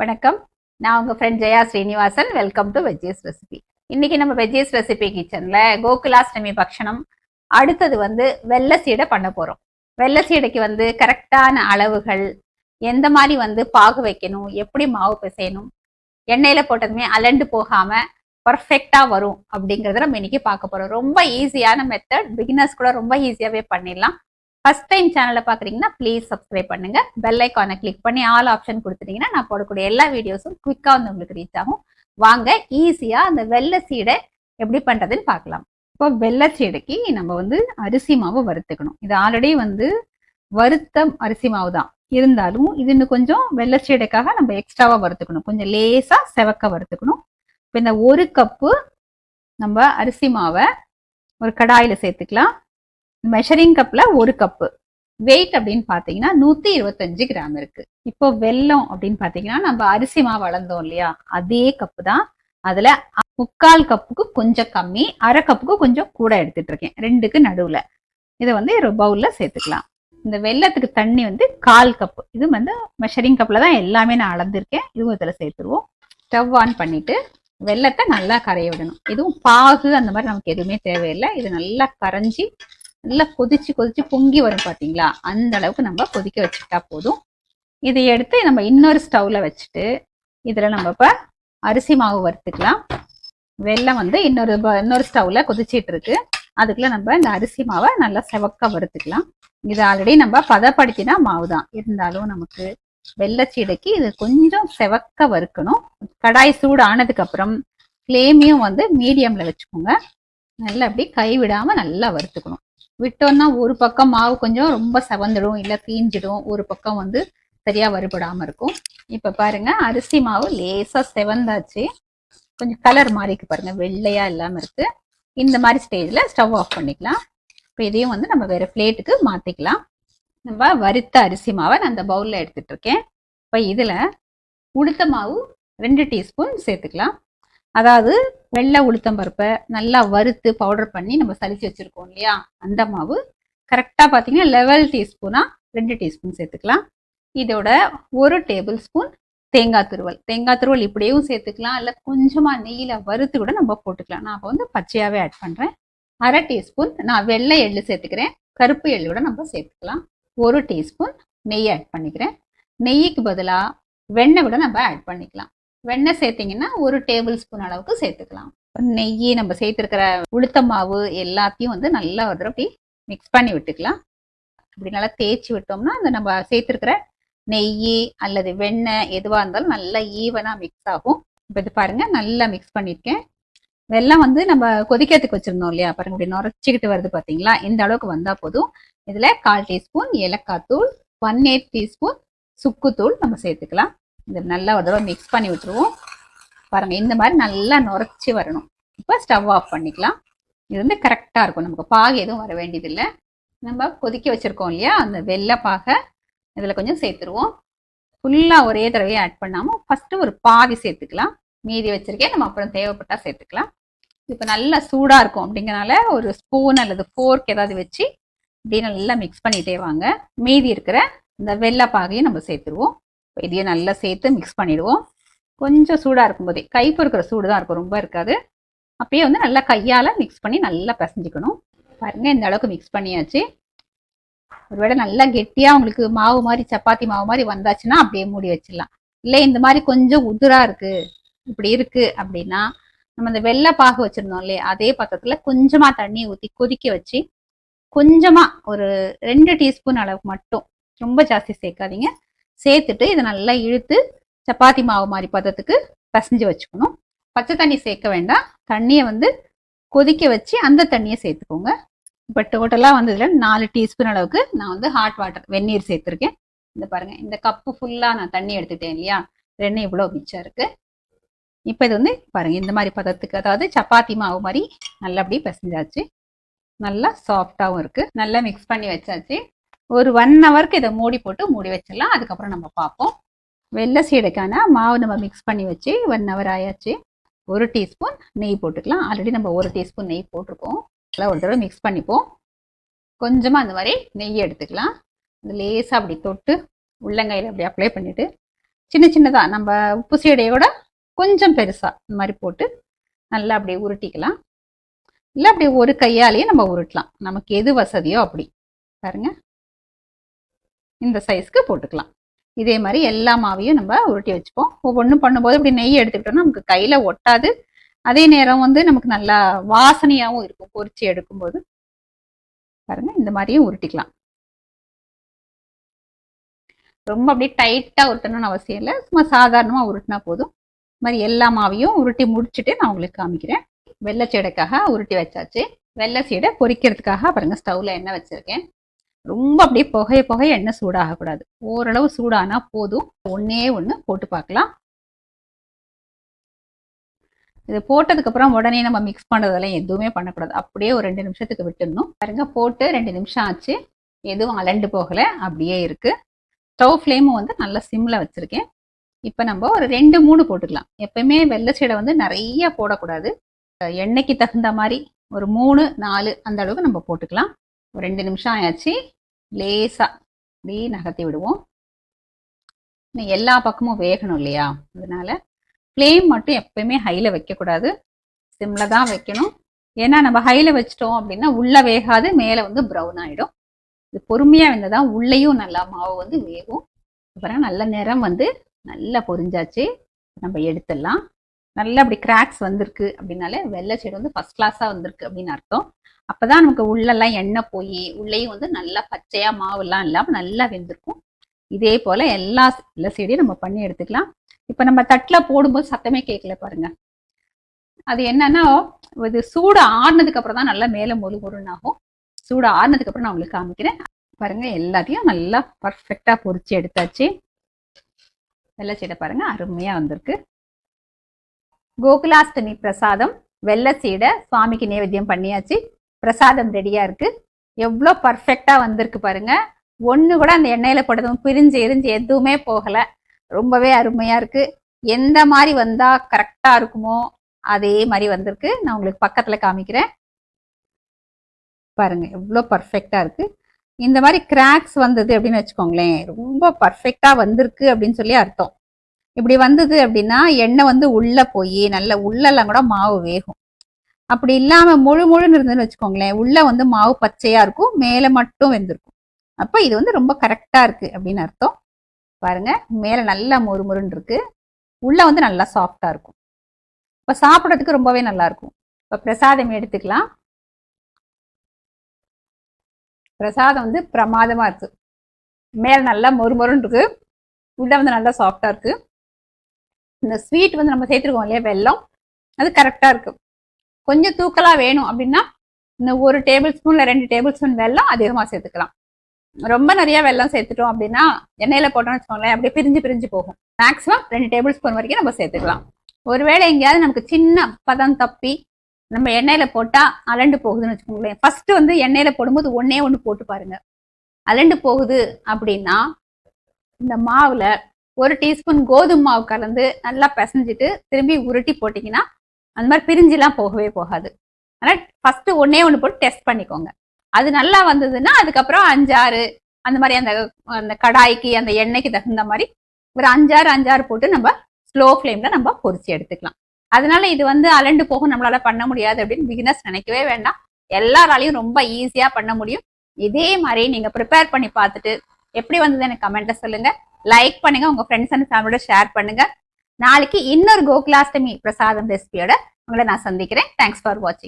வணக்கம். நான் உங்கள் friend Jaya Srinivasan. Welcome to veggies recipe இன்னைக்கு நம்ம வெஜ்ஜீஸ் ரெசிபி கிச்சனில் கோகுலாஷ்டமி பக்ஷணம். அடுத்தது வந்து வெள்ளை சீடை பண்ண போகிறோம் வெள்ளை சீடைக்கு வந்து கரெக்டான அளவுகள் எந்த மாதிரி வந்து பாகு வைக்கணும் எப்படி மாவு பிசையணும் எண்ணெயில் போட்டதுமே அலண்டு போகாமல் பர்ஃபெக்டாக வரும் அப்படிங்கிறத நம்ம இன்னைக்கு பார்க்க போகிறோம் ரொம்ப ஈஸியான மெத்தட் பிகினர்ஸ் கூட ரொம்ப ஈஸியாகவே பண்ணிடலாம். ஃபர்ஸ்ட் டைம் சேனலை பார்க்குறீங்கன்னா ப்ளீஸ் சப்ஸ்கிரைப் பண்ணுங்க. பெல் ஐக்கானை கிளிக் பண்ணி ஆல் ஆப்ஷன் கொடுத்துட்டீங்கன்னா நான் போடக்கூடிய எல்லா வீடியோஸும் குயிக்காக வந்து உங்களுக்கு ரீச் ஆகும். வாங்க ஈஸியாக அந்த வெள்ளை சீடை எப்படி பண்ணுறதுன்னு பார்க்கலாம். இப்போ வெள்ளை சீடைக்கு நம்ம வந்து அரிசி மாவு வறுத்துக்கணும். இது ஆல்ரெடி வந்து வறுத்த அரிசி மாவு தான். இருந்தாலும் இது இன்னும் கொஞ்சம் வெள்ளை சீடைக்காக நம்ம எக்ஸ்ட்ராவாக வறுத்துக்கணும். கொஞ்சம் லேசாக செவக்க வறுத்துக்கணும். இப்போ இந்த ஒரு கப்பு நம்ம அரிசி மாவை ஒரு கடாயில் சேர்த்துக்கலாம். மெஷரிங் கப்பில் ஒரு கப்பு வெயிட் அப்படின்னு பார்த்தீங்கன்னா நூற்றி இருபத்தஞ்சு கிராம் இருக்கு. இப்போ வெல்லம் அப்படின்னு பார்த்தீங்கன்னா நம்ம அரிசி மாவு வளர்ந்தோம் இல்லையா? அதே கப்பு தான். அதில் முக்கால் கப்புக்கு கொஞ்சம் கம்மி அரை கப்புக்கு கொஞ்சம் கூட எடுத்துட்டு இருக்கேன். ரெண்டுக்கு நடுவில். இதை வந்து ஒரு பவுலில் சேர்த்துக்கலாம். இந்த வெள்ளத்துக்கு தண்ணி வந்து கால் கப்பு இது வந்து மெஷரிங் கப்பில் தான் எல்லாமே நான் அளந்திருக்கேன். இதுவும் இதில் சேர்த்துருவோம். ஸ்டவ் ஆன் பண்ணிட்டு வெள்ளத்தை நல்லா கரைய விடணும். இதுவும் பாகு அந்த மாதிரி நமக்கு எதுவுமே தேவையில்லை. இது நல்லா கரைஞ்சி நல்லா கொதிச்சு கொதிச்சு பொங்கி வரும் பார்த்தீங்களா அந்த அளவுக்கு நம்ம கொதிக்க வச்சுக்கிட்டா போதும். இதை எடுத்து நம்ம இன்னொரு ஸ்டவ்ல வச்சுட்டு இதில் நம்ம இப்போ அரிசி மாவு வறுத்துக்கலாம். வெல்லம் வந்து இன்னொரு இன்னொரு ஸ்டவ்ல கொதிச்சிட்டு இருக்கு. அதுக்குள்ள நம்ம இந்த அரிசி மாவை நல்லா செவக்க வறுத்துக்கலாம். இது ஆல்ரெடி நம்ம பதப்படுத்தினா மாவு தான். இருந்தாலும் நமக்கு வெள்ளச்சீடைக்கு இது கொஞ்சம் செவக்க வறுக்கணும். கடாய் சூடு ஆனதுக்கு அப்புறம் ஃப்ளேமையும் வந்து மீடியம்ல வச்சுக்கோங்க. நல்லா அப்படி கைவிடாம நல்லா வறுத்துக்கணும். விட்டோம்னா ஒரு பக்கம் மாவு கொஞ்சம் ரொம்ப செவந்துடும் இல்லை தீஞ்சிடும். ஒரு பக்கம் வந்து சரியாக வறுபடாமல் இருக்கும். இப்போ பாருங்க அரிசி மாவு லேசாக செவந்தாச்சு. கொஞ்சம் கலர் மாறிக்கு பாருங்க வெள்ளையாக இல்லாமல் இருக்கு. இந்த மாதிரி ஸ்டேஜில் ஸ்டவ் ஆஃப் பண்ணிக்கலாம். இப்போ இதையும் வந்து நம்ம வேறு பிளேட்டுக்கு மாற்றிக்கலாம் நம்ம வறுத்த அரிசி மாவை நான் அந்த பவுலில் எடுத்துகிட்டு இருக்கேன். இப்போ இதில் உளுத்த மாவு ரெண்டு டீஸ்பூன் சேர்த்துக்கலாம். அதாவது வெள்ளை உளுத்தம் பருப்பை நல்லா வறுத்து பவுடர் பண்ணி நம்ம சலிச்சு வச்சுருக்கோம் இல்லையா? அந்த மாவு கரெக்டாக பார்த்தீங்கன்னா லெவல் டீஸ்பூனாக ரெண்டு டீஸ்பூன் சேர்த்துக்கலாம். இதோட ஒரு டேபிள் ஸ்பூன் தேங்காய் துருவல். தேங்காய் துருவல் இப்படியும் சேர்த்துக்கலாம். இல்லை கொஞ்சமாக நெய்யில் வறுத்து கூட நம்ம போட்டுக்கலாம். நான் அப்போ வந்து பச்சையாகவே ஆட் பண்ணுறேன் அரை டீஸ்பூன் நான் வெள்ளை எள்ளு சேர்த்துக்கிறேன். கருப்பு எள்ளு கூட நம்ம சேர்த்துக்கலாம். ஒரு டீஸ்பூன் நெய் ஆட் பண்ணிக்கிறேன். நெய்க்கு பதிலாக வெண்ணெய் கூட நம்ம ஆட் பண்ணிக்கலாம். வெண்ணெய் சேர்த்தீங்கன்னா ஒரு டேபிள் ஸ்பூன் அளவுக்கு சேர்த்துக்கலாம். நெய் நம்ம சேர்த்துருக்கிற உளுத்த மாவு எல்லாத்தையும் வந்து நல்லா ஒரு அப்படி மிக்ஸ் பண்ணி விட்டுக்கலாம். அப்படி நல்லா தேய்ச்சி விட்டோம்னா அந்த நம்ம சேர்த்துருக்கிற நெய் அல்லது வெண்ணெய் எதுவாக இருந்தாலும் நல்லா ஈவனாக மிக்ஸ் ஆகும். இப்போ இது பாருங்கள் நல்லா மிக்ஸ் பண்ணியிருக்கேன் வெள்ளம் வந்து நம்ம கொதிக்கிறதுக்கு வச்சிருந்தோம் இல்லையா? பாருங்க இப்படி நுரைச்சிக்கிட்டு வருது பார்த்தீங்களா இந்த அளவுக்கு வந்தால் போதும். இதில் கால் டீஸ்பூன் ஏலக்காய் தூள் ஒன் எயிட் டீஸ்பூன் சுக்குத்தூள் நம்ம சேர்த்துக்கலாம். இது நல்லா ஒரு தடவை மிக்ஸ் பண்ணி விட்டுருவோம். பாருங்கள் இந்த மாதிரி நல்லா நுரைச்சி வரணும். இப்போ ஸ்டவ் ஆஃப் பண்ணிக்கலாம். இது வந்து கரெக்டாக இருக்கும். நமக்கு பாகு எதுவும் வர வேண்டியதில்லை. நம்ம கொதிக்க வச்சுருக்கோம் இல்லையா? அந்த வெள்ளை பாகை இதில் கொஞ்சம் சேர்த்துருவோம். ஃபுல்லாக ஒரே தடவையே ஆட் பண்ணாமல் ஃபஸ்ட்டு ஒரு பாதி சேர்த்துக்கலாம். மீதி வச்சுருக்கேன். நம்ம அப்புறம் தேவைப்பட்டால் சேர்த்துக்கலாம். இப்போ நல்லா சூடாக இருக்கும் அப்படிங்கிறனால ஒரு ஸ்பூன் அல்லது ஃபோர்க் ஏதாவது வச்சு இப்படி நல்லா மிக்ஸ் பண்ணிகிட்டே வாங்க. மீதி இருக்கிற இந்த வெள்ளை பாகையும் நம்ம சேர்த்துருவோம். இதையே நல்லா சேர்த்து மிக்ஸ் பண்ணிடுவோம். கொஞ்சம் சூடாக இருக்கும்போதே கை பொறுக்கிற சூடு தான் இருக்கும் ரொம்ப இருக்காது. அப்பயே வந்து நல்லா கையால் மிக்ஸ் பண்ணி நல்லா பிசைஞ்சிக்கணும். பாருங்க இந்த அளவுக்கு மிக்ஸ் பண்ணியாச்சு. ஒருவேளை நல்லா கெட்டியாக உங்களுக்கு மாவு மாதிரி சப்பாத்தி மாவு மாதிரி வந்தாச்சுன்னா அப்படியே மூடி வச்சிடலாம். இல்லை இந்த மாதிரி கொஞ்சம் உதிராக இருக்குது இப்படி இருக்கு அப்படின்னா நம்ம இந்த வெள்ளை பாகு வச்சுருந்தோம் இல்லையா அதே பக்கத்தில் கொஞ்சமாக தண்ணி ஊற்றி கொதிக்க வச்சு கொஞ்சமாக ஒரு ரெண்டு டீஸ்பூன் அளவுக்கு மட்டும் ரொம்ப ஜாஸ்தி சேர்க்காதீங்க. சேர்த்துட்டு இதை நல்லா இழுத்து சப்பாத்தி மாவு மாதிரி பதத்துக்கு பசைஞ்சு வச்சுக்கணும். பச்சை தண்ணி சேர்க்க வேண்டாம். தண்ணியை வந்து கொதிக்க வச்சு அந்த தண்ணியை சேர்த்துக்கோங்க. இப்போ டோட்டலாக வந்து இதில் நாலு டீஸ்பூன் அளவுக்கு நான் வந்து ஹாட் வாட்டர் வெந்நீர் சேர்த்துருக்கேன். இந்த பாருங்கள் இந்த கப்பு ஃபுல்லாக நான் தண்ணி எடுத்துட்டேன் இல்லையா? ரெண்டு இவ்வளோ மிச்சம் இருக்குது இப்போ இது வந்து பாருங்கள் இந்த மாதிரி பதத்துக்கு அதாவது சப்பாத்தி மாவு மாதிரி நல்லா அப்படியே பிசைஞ்சாச்சு. நல்லா சாஃப்டாகவும் இருக்குது நல்லா மிக்ஸ் பண்ணி வச்சாச்சு. ஒரு ஒன் ஹவருக்கு இதை மூடி போட்டு மூடி வச்சிடலாம். அதுக்கப்புறம் நம்ம பார்ப்போம். வெள்ளை சீடைக்கான மாவு நம்ம மிக்ஸ் பண்ணி வச்சு ஒன் ஹவர் ஆயாச்சு. ஒரு டீஸ்பூன் நெய் போட்டுக்கலாம். ஆல்ரெடி நம்ம ஒரு டீஸ்பூன் நெய் போட்டிருக்கோம். அதெல்லாம் ஒரு தடவை மிக்ஸ் பண்ணிப்போம். கொஞ்சமாக அந்த மாதிரி நெய் எடுத்துக்கலாம். லேசாக அப்படி தொட்டு உள்ளங்கையில் அப்படி அப்ளை பண்ணிவிட்டு சின்ன சின்னதாக நம்ம உப்பு சீடையோட கொஞ்சம் பெருசாக இந்த மாதிரி போட்டு நல்லா அப்படியே உருட்டிக்கலாம். இல்லை அப்படியே ஒரு கையாலேயே நம்ம உருட்டலாம். நமக்கு எது வசதியோ அப்படி. பாருங்கள் இந்த சைஸ்க்கு போட்டுக்கலாம். இதே மாதிரி எல்லா மாவையும் நம்ம உருட்டி வச்சுப்போம். ஒவ்வொன்றும் பண்ணும்போது இப்படி நெய் எடுத்துக்கிட்டோம்னா நமக்கு கையில் ஒட்டாது. அதே நேரம் வந்து நமக்கு நல்லா வாசனையாகவும் இருக்கும். பொறிச்சு எடுக்கும்போது. பாருங்க இந்த மாதிரியும் உருட்டிக்கலாம். ரொம்ப அப்படியே டைட்டாக உருட்டணும்னு அவசியம் இல்லை. சும்மா சாதாரணமாக உருட்டினா போதும். இந்த மாதிரி எல்லா மாவையும் உருட்டி முடிச்சுட்டு நான் உங்களுக்கு காமிக்கிறேன். வெள்ளை சீடைக்காக உருட்டி வச்சாச்சு. வெள்ளை சீடை பொரிக்கிறதுக்காக பாருங்கள் ஸ்டவ்ல எண்ணெய் வச்சுருக்கேன். ரொம்ப அப்படியே புகைய புகைய எண்ணெய் சூடாகக்கூடாது. ஓரளவு சூடானா போதும். ஒன்னே ஒன்று போட்டு பார்க்கலாம். இது போட்டதுக்கப்புறம் உடனே நம்ம மிக்ஸ் பண்ணுறதெல்லாம் எதுவுமே பண்ணக்கூடாது. அப்படியே ஒரு ரெண்டு நிமிஷத்துக்கு விட்டுடணும். பாருங்க போட்டு ரெண்டு நிமிஷம் ஆச்சு. எதுவும் அலண்டு போகலை. அப்படியே இருக்கு. ஸ்டவ் ஃப்ளேமும் வந்து நல்லா சிம்மில் வச்சுருக்கேன். இப்போ நம்ம ஒரு ரெண்டு மூணு போட்டுக்கலாம். எப்பயுமே வெள்ளச்சீடை வந்து நிறைய போடக்கூடாது. எண்ணெய்க்கு தகுந்த மாதிரி ஒரு மூணு நாலு அந்த அளவுக்கு நம்ம போட்டுக்கலாம். ஒரு ரெண்டு நிமிஷம் ஆயாச்சு. லேசா அப்படியே நகர்த்தி விடுவோம். இன்னும் எல்லா பக்கமும் வேகணும் இல்லையா? அதனால ஃப்ளேம் மட்டும் எப்பயுமே ஹையில் வைக்கக்கூடாது சிம்மில் தான் வைக்கணும். ஏன்னா நம்ம ஹையில் வச்சிட்டோம் அப்படின்னா உள்ள வேகாது மேலே வந்து ப்ரௌன் ஆகிடும் இது பொறுமையாக வெந்ததான் உள்ளேயும் நல்லா மாவு வந்து வேகும். அப்புறம் நல்ல நிறம் வந்து நல்லா பொரிஞ்சாச்சு. நம்ம எடுத்துடலாம். நல்லா அப்படி கிராக்ஸ் வந்திருக்கு அப்படின்னாலே வெள்ளை செடி வந்து ஃபர்ஸ்ட் கிளாஸாக வந்திருக்கு அப்படின்னு அர்த்தம். அப்பதான் நமக்கு உள்ளெல்லாம் எண்ணெய் போய் உள்ளேயும் வந்து நல்லா பச்சையாக மாவுலாம் இல்லாமல் நல்லா வெந்திருக்கும். இதே போல் எல்லா வெள்ளை செடியும் நம்ம பண்ணி எடுத்துக்கலாம். இப்போ நம்ம தட்டில் போடும்போது சத்தமே கேட்கல பாருங்க. அது என்னன்னா இது சூடு ஆறுனதுக்கு அப்புறம் தான் நல்லா மேலே மொழு ஆகும். சூடு ஆறுனதுக்கு அப்புறம் நான் உங்களுக்கு காமிக்கிறேன். பாருங்க எல்லாத்தையும் நல்லா பர்ஃபெக்டாக பொறிச்சு எடுத்தாச்சு. வெள்ளை சீடை பாருங்க அருமையாக வந்திருக்கு. கோகுலாஷ்டமி பிரசாதம் வெள்ளை சீடை சுவாமிக்கு நைவேத்தியம் பண்ணியாச்சு. பிரசாதம் ரெடியாக இருக்குது எவ்வளோ பர்ஃபெக்டாக வந்திருக்கு பாருங்க. ஒன்று கூட அந்த எண்ணெயில் போட்டதும் பிரிஞ்சு எரிஞ்சு எதுவுமே போகலை. ரொம்பவே அருமையாக இருக்குது எந்த மாதிரி வந்தால் கரெக்டாக இருக்குமோ அதே மாதிரி வந்திருக்கு. நான் உங்களுக்கு பக்கத்தில் காமிக்கிறேன். பாருங்கள் எவ்வளோ பர்ஃபெக்டாக இருக்குது இந்த மாதிரி கிராக்ஸ் வந்தது அப்படின்னு வச்சுக்கோங்களேன். ரொம்ப பர்ஃபெக்டாக வந்திருக்கு அப்படின்னு சொல்லி அர்த்தம். இப்படி வந்தது அப்படின்னா எண்ணெய் வந்து உள்ளே போய் நல்ல உள்ளெல்லாம் கூட மாவு வேகும். அப்படி இல்லாமல் முழு முழுன்னு இருந்ததுன்னு வச்சுக்கோங்களேன் உள்ளே வந்து மாவு பச்சையாக இருக்கும் மேலே மட்டும் வெந்திருக்கும். அப்போ இது வந்து ரொம்ப கரெக்டாக இருக்குது அப்படின்னு அர்த்தம். பாருங்க மேலே நல்லா முறுமுறுன்னு இருக்குது உள்ளே வந்து நல்லா சாஃப்டாக இருக்கும். இப்போ சாப்பிட்றதுக்கு ரொம்பவே நல்லாயிருக்கும் இப்போ பிரசாதம் எடுத்துக்கலாம். பிரசாதம் வந்து பிரமாதமாக இருக்குது மேலே நல்லா மொறுமொறுன்னு இருக்குது உள்ளே வந்து நல்லா சாஃப்டாக இருக்குது இந்த ஸ்வீட் வந்து நம்ம சேர்த்துருக்கோம் இல்லையா வெல்லம் அது கரெக்டாக இருக்கும் கொஞ்சம் தூக்கலாக வேணும் அப்படின்னா இந்த ஒரு டேபிள் ஸ்பூனில் ரெண்டு டேபிள் ஸ்பூன் வெல்லம் அதிகமாக சேர்த்துக்கலாம். ரொம்ப நிறைய வெல்லம் சேர்த்துட்டோம் அப்படின்னா எண்ணெயில் போட்டோம்னு வச்சுக்கோங்களேன் அப்படியே பிரிஞ்சு பிரிஞ்சு போகும். மேக்ஸிமம் ரெண்டு டேபிள் ஸ்பூன் வரைக்கும் நம்ம சேர்த்துக்கலாம். ஒருவேளை எங்கேயாவது நமக்கு சின்ன பதம் தப்பி நம்ம எண்ணெயில் போட்டால் அலண்டு போகுதுன்னு வச்சுக்கோங்களேன். ஃபர்ஸ்ட் வந்து எண்ணெயில் போடும்போது ஒன்றே ஒன்று போட்டு பாருங்க. அலண்டு போகுது அப்படின்னா இந்த மாவில் ஒரு டீஸ்பூன் கோதுமை மாவு கலந்து நல்லா பிசைஞ்சிட்டு திரும்பி உருட்டி போட்டிங்கன்னா அந்த மாதிரி பிரிஞ்சுலாம் போகவே போகாது. ஆனால் ஃபஸ்ட்டு ஒன்றே ஒன்று போட்டு டெஸ்ட் பண்ணிக்கோங்க. அது நல்லா வந்ததுன்னா அதுக்கப்புறம் அஞ்சாறு அந்த மாதிரி அந்த அந்த கடாய்க்கு அந்த எண்ணெய்க்கு தகுந்த மாதிரி ஒரு அஞ்சாறு அஞ்சாறு போட்டு நம்ம ஸ்லோ ஃப்ளேமில் நம்ம பொறிச்சு எடுத்துக்கலாம். அதனால இது வந்து அலண்டு போக நம்மளால பண்ண முடியாது அப்படின்னு பிகினர்ஸ் நினைக்கவே வேண்டாம். எல்லாராலையும் ரொம்ப ஈஸியாக பண்ண முடியும். இதே மாதிரி நீங்கள் ப்ரிப்பேர் பண்ணி பார்த்துட்டு எப்படி வந்தது எனக்கு கமெண்ட்ல சொல்லுங்க. லைக் பண்ணுங்க உங்க ஃப்ரெண்ட்ஸ் அண்ட் ஃபேமிலியோட ஷேர் பண்ணுங்க. நாளைக்கு இன்னொரு கோகுலாஷ்டமி பிரசாதம் ரெசிபியோட உங்களை நான் சந்திக்கிறேன். தேங்க்ஸ் ஃபார் வாட்சிங்